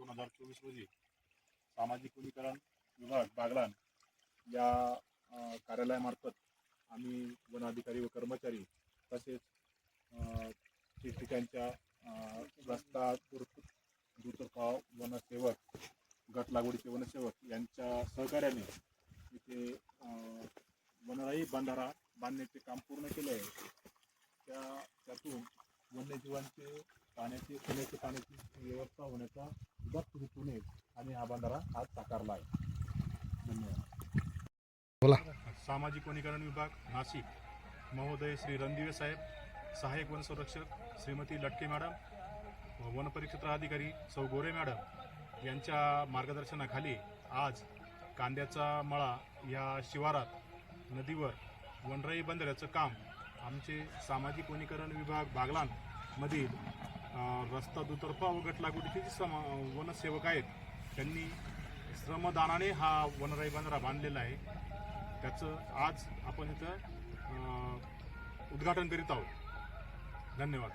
दोन हजार चोवीस रोजी सामाजिक वनीकरण विभाग बागलान या कार्यालयामार्फत आम्ही वन अधिकारी व कर्मचारी तसेच ठिकठिकाणच्या रस्ता दूर वनसेवक गट लागवडीचे वनसेवक यांच्या सहकार्याने इथे वनराई बंधारा बांधण्याचे काम पूर्ण केले आहे. त्या त्यातून वन्यजीवांचे पाण्याची पिण्याच्या पाण्याची व्यवस्था होण्याचा जास्त हेतूने आम्ही हा बंधारा आज साकारला आहे. धन्यवाद. बोला. सामाजिक वनीकरण विभाग नाशिक. महोदय श्री रणदिवे साहेब सहाय्यक वनसंरक्षक श्रीमती लटके मॅडम वनपरिक्षेत्र अधिकारी सौ गोरे मॅडम यांच्या मार्गदर्शनाखाली आज कांद्याचा मळा या शिवारात नदीवर वनराई बंधाऱ्याचं काम आमचे सामाजिक वनीकरण विभाग बागलान मधील अ, रस्ता दुतर्फा व गटलागुटीचे जे सम वनसेवक आहेत त्यांनी श्रमदानाने हा वनराई बंधारा बांधलेला आहे. त्याचं आज आपण इथं उद्घाटन करीत आहोत. धन्यवाद.